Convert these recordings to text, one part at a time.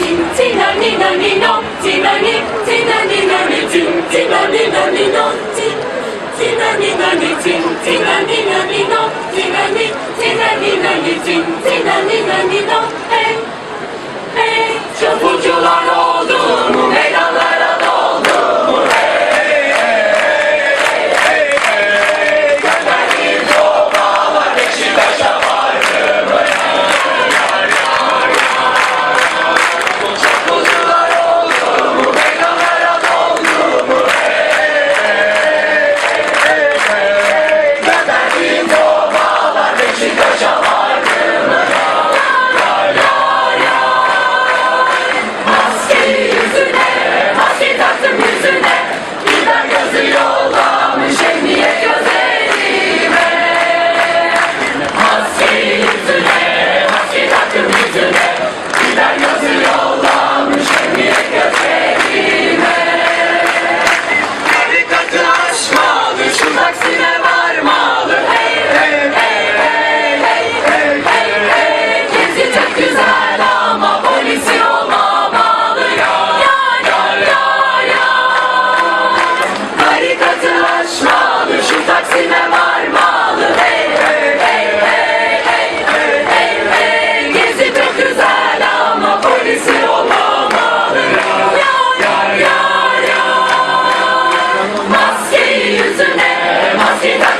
金金呐尼呐尼诺，金呐尼金呐尼呐尼金，金呐尼呐尼诺，金金呐尼呐尼金，金呐尼呐尼诺，金呐尼金呐尼呐尼金，金呐尼呐尼诺，嘿，嘿，中国。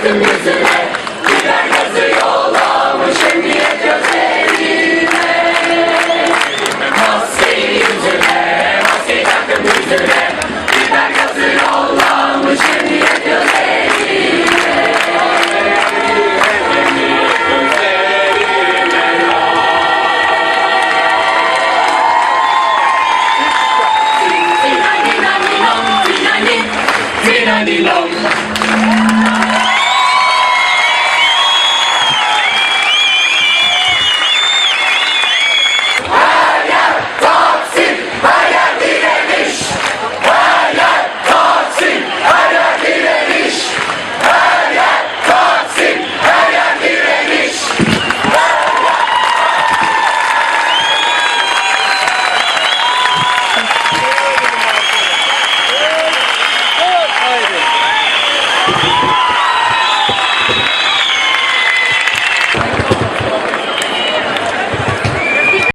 Yazın yüzüne birer gazı yollamış emniyet gözlerine Maskeyi yüzüne, maskeyi takın yüzüne Biber gazı yollamış emniyet gözlerine Dinani, dinani, dinani, dinani, dinani,